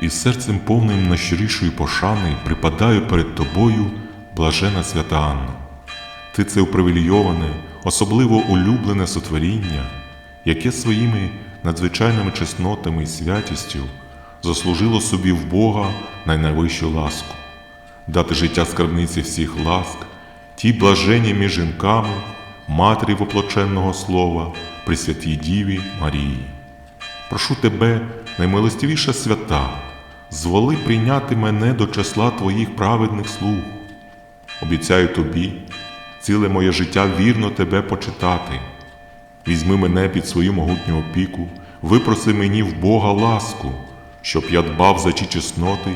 і серцем повним найщирішої пошани припадаю перед тобою, блажена свята Анна. Ти це упривілейоване, особливо улюблене сотворіння, яке своїми надзвичайними чеснотами і святістю заслужило собі в Бога найнайвищу ласку, дати життя скарбниці всіх ласк, тій блаженні між жінками, матері воплоченного слова, Пресвятій Діві Марії. Прошу тебе, наймилостивіша свята, зволи прийняти мене до числа твоїх праведних слуг. Обіцяю тобі, ціле моє життя вірно тебе почитати. Візьми мене під свою могутню опіку, випроси мені в Бога ласку, щоб я дбав за ті чесноти,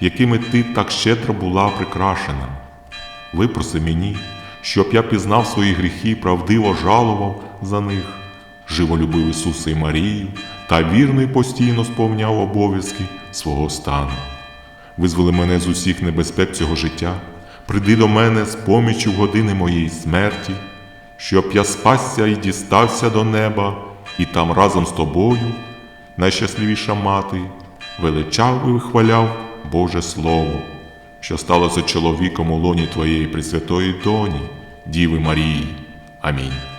якими ти так щедро була прикрашена. Випроси мені, щоб я пізнав свої гріхи правдиво жалував за них, живо любив Ісуса і Марію та вірно і постійно сповняв обов'язки свого стану. Визволи мене з усіх небезпек цього життя, приди до мене з поміччю в години моєї смерті, щоб я спасся і дістався до неба, і там разом з тобою, найщасливіша мати, величав і вихваляв Боже Слово, що сталося чоловіком у лоні Твоєї Пресвятої Доні, Діви Марії. Амінь.